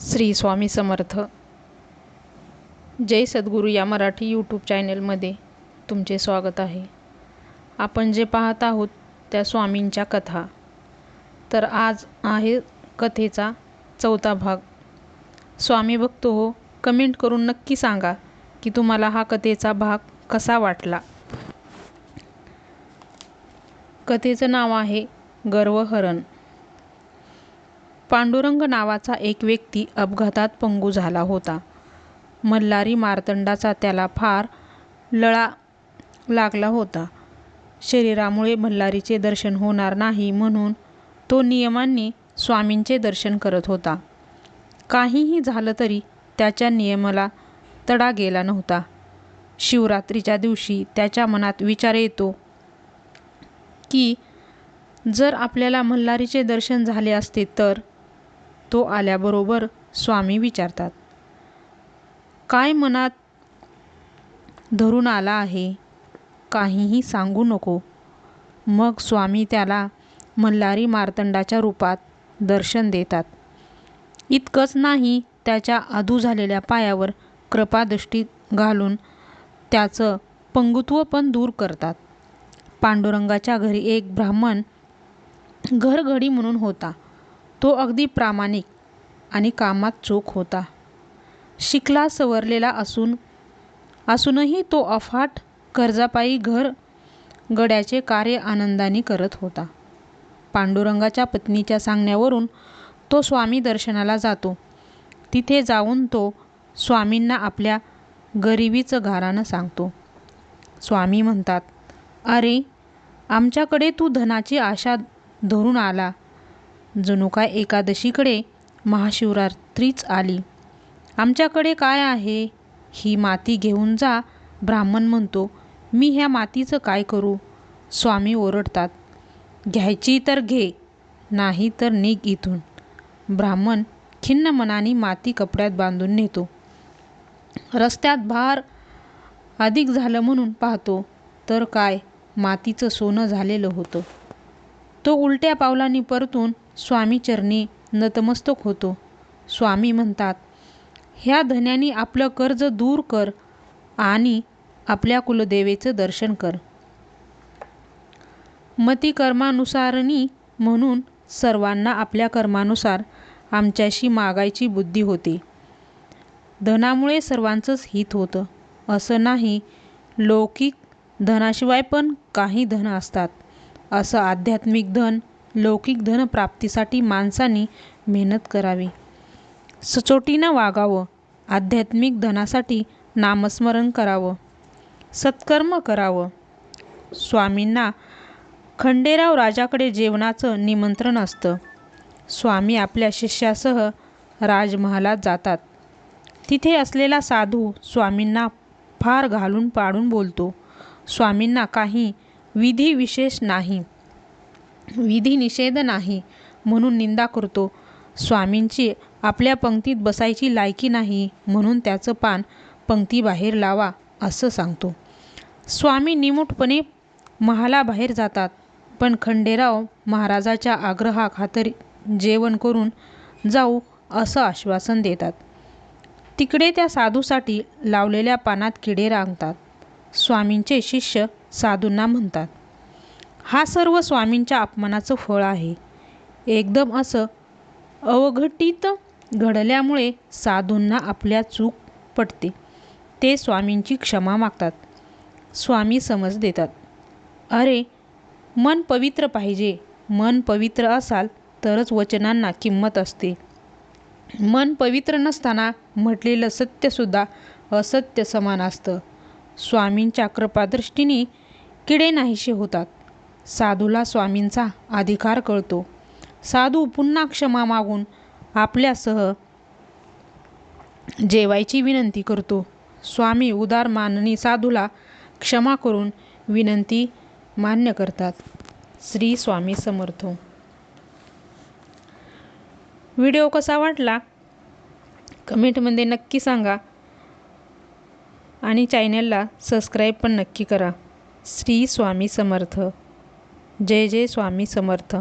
श्री स्वामी समर्थ. जय सद्गुरू या मराठी यूट्यूब चॅनलमध्ये तुमचे स्वागत आहे. आपण जे पाहत आहोत त्या स्वामींच्या कथा. तर आज आहे कथेचा चौथा भाग. स्वामी भक्त हो कमेंट करून नक्की सांगा की तुम्हाला हा कथेचा भाग कसा वाटला? कथेचं नाव आहे गर्वहरण. पांडुरंग नावाचा एक व्यक्ती अपघातात पंगू झाला होता. मल्हारी मार्तंडाचा त्याला फार लळा लागला होता. शरीरामुळे मल्हारीचे दर्शन होणार नाही म्हणून तो नियमांनी स्वामींचे दर्शन करत होता. काहीही झालं तरी त्याच्या नियमाला तडा गेला नव्हता. शिवरात्रीच्या दिवशी त्याच्या मनात विचार येतो की जर आपल्याला मल्हारीचे दर्शन झाले असते तर तो आल्याबरोबर स्वामी विचारतात काय मनात धरून आला आहे? काहीही सांगू नको. मग स्वामी त्याला मल्हारी मार्तंडाच्या रूपात दर्शन देतात. इतकंच नाही त्याच्या अधू झालेल्या पायावर कृपादृष्टी घालून त्याचं पंगुत्व पण दूर करतात. पांडुरंगाच्या घरी एक ब्राह्मण घरघडी म्हणून होता. तो अगदी प्रामाणिक आणि कामात चोख होता. शिकला सवरलेला असून असूनही तो अफाट कर्जापायी घर गड्याचे कार्य आनंदाने करत होता. पांडुरंगाच्या पत्नीच्या सांगण्यावरून तो स्वामी दर्शनाला जातो. तिथे जाऊन तो स्वामींना आपल्या गरिबीचं घारानं सांगतो. स्वामी म्हणतात अरे आमच्याकडे तू धनाची आशा धरून आला. जणू काय एकादशीकडे महाशिवरात्रीच आली. आमच्याकडे काय आहे? ही माती घेऊन जा ब्राह्मण म्हणतो. मी ह्या मातीचं काय करू? स्वामी ओरडतात. घ्यायची तर घे नाही तर निघ इथून. ब्राह्मण खिन्न मनाने माती कपड्यात बांधून नेतो. रस्त्यात भार अधिक झालं म्हणून पाहतो. तर काय? मातीचं सोनं झालेलं होतं. तो उलट्या पावलांनी परतून स्वामीचरणी नतमस्तक होतो. स्वामी म्हणतात ह्या धन्यानी आपलं कर्ज दूर कर आणि आपल्या कुलदेवेचं दर्शन कर. मती कर्मानुसारनी म्हणून सर्वांना आपल्या कर्मानुसार आमच्याशी मागायची बुद्धी होते. धनामुळे सर्वांचंच हित होतं. असं नाही लौकिक धनाशिवाय पण काही धन असतात. असं आध्यात्मिक धन लौकिक धन प्राप्तीसाठी मेहनत करावी. सचोटीनं वागावं आध्यात्मिक धनासाठी नामस्मरण करावं सत्कर्म करावं. स्वामींना खंडेराव राजाकडे जेवणाचं निमंत्रण असतं. स्वामी आपल्या शिष्यासह राजमहालात जातात. तिथे असलेला साधू स्वामींना फार घालून पाडून बोलतो. स्वामींना काही विधी विशेष नाही. विधी निषेध नाही म्हणून निंदा करतो. स्वामींची आपल्या पंक्तीत बसायची लायकी नाही म्हणून त्याचं पान पंक्तीबाहेर लावा असं सांगतो. स्वामी निमूटपणे महालाबाहेर जातात पण खंडेराव महाराजाच्या आग्रहाखातर जेवण करून जाऊ असं आश्वासन देतात. तिकडे त्या साधूसाठी लावलेल्या पानात किडे रांगतात. स्वामींचे शिष्य साधूंना म्हणतात. हा सर्व स्वामींच्या अपमानाचं फळ आहे. एकदम असं अवघटित घडल्यामुळे साधूंना आपल्या चूक पटते. ते स्वामींची क्षमा मागतात. स्वामी समज देतात. अरे मन पवित्र पाहिजे. मन पवित्र असाल तरच वचनांना किंमत असते. मन पवित्र नसताना म्हटलेलं सत्यसुद्धा असत्य समान असतं. स्वामींच्या कृपादृष्टीने किडे नाहीसे होतात. साधूला स्वामींचा अधिकार कळतो. साधू पुन्हा क्षमा मागून आपल्यासह जेवायची विनंती करतो. स्वामी उदार माननी साधूला क्षमा करून विनंती मान्य करतात. श्री स्वामी समर्थ. व्हिडिओ कसा वाटला? कमेंटमध्ये नक्की सांगा. आणि चॅनलला सबस्क्राईब पण नक्की करा. श्री स्वामी समर्थ. जय जय स्वामी समर्थ.